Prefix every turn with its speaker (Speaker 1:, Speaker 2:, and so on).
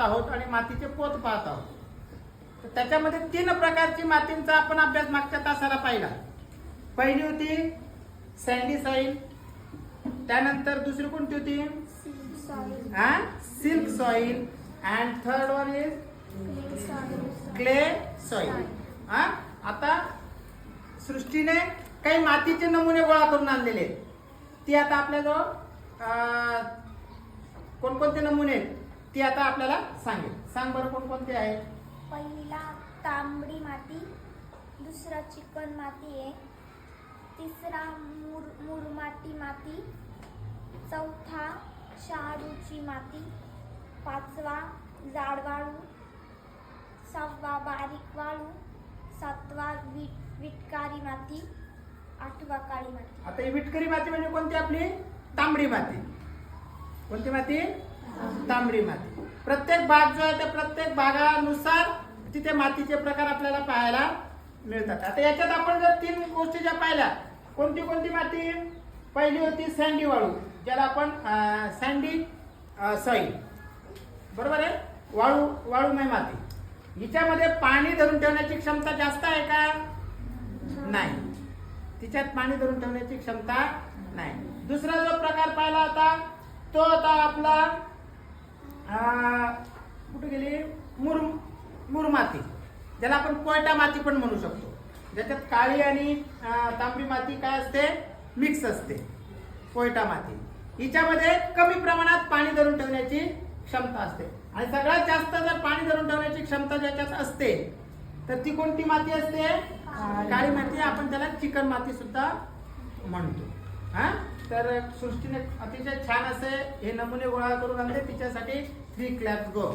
Speaker 1: आहोत आणि मातीचे पोत पाहत आहोत. त्याच्यामध्ये तीन प्रकारची मातींचा आपण अभ्यास मागच्या तासाला पाहिला. पहिली होती सँडी सॉइल त्यानंतर दुसरी कोणती होती? हा? Silt soil. And third one is clay soil. हा? आता सृष्टीने काही मातीचे नमुने गोळा करून आणलेले ती आता आपल्याजवळ कोणकोणते नमुने आहेत? ती आता आपल्याला सांगेल. सांग बरं कोणकोणते आहेत
Speaker 2: पहिला तांबडी माती दुसरा चिकन माती आहे तिसरा मुर मुरमाटी माती चौथा शहाळूची माती पाचवा जाड वाळू सहावा बारीक वाळू सातवा वीट विटकारी माती आठवा काळी माती.
Speaker 1: आता ही विटकरी माती म्हणजे कोणती आपली? तांबडी माती. कोणती माती? तांबडी माती प्रत्येक भाग जो आहे त्या प्रत्येक भागानुसार तिथे मातीचे प्रकार आपल्याला पाहायला मिळतात. आता याच्यात आपण जर तीन गोष्टी ज्या पाहिल्या कोणती कोणती माती? पहिली होती सँडी वाळू ज्याला आपण सँडी सॉईल बरोबर आहे? वाळू वाळूमय माती. हिच्यामध्ये पाणी धरून ठेवण्याची क्षमता जास्त आहे का? नाही. तिच्यात पाणी धरून ठेवण्याची क्षमता नाही. दुसरा जो प्रकार पाहिला होता तो होता आपला कुठे गेली? मुर मुरमाती ज्याला आपण कोयटा माती पण म्हणू शकतो. ज्याच्यात काळी आणि तांबडी माती काय असते? मिक्स असते. कोयटा माती. हिच्यामध्ये कमी प्रमाणात पाणी धरून ठेवण्याची क्षमता असते. आणि सगळ्यात जास्त जर पाणी धरून ठेवण्याची क्षमता ज्याच्यात असते तर ती कोणती माती असते? काळी माती. आपण त्याला चिकन माती सुद्धा म्हणतो. हा? तर सृष्टीने अतिशय छान असे हे नमुने गोळा करून आणले. तिच्यासाठी थ्री क्लॅप गो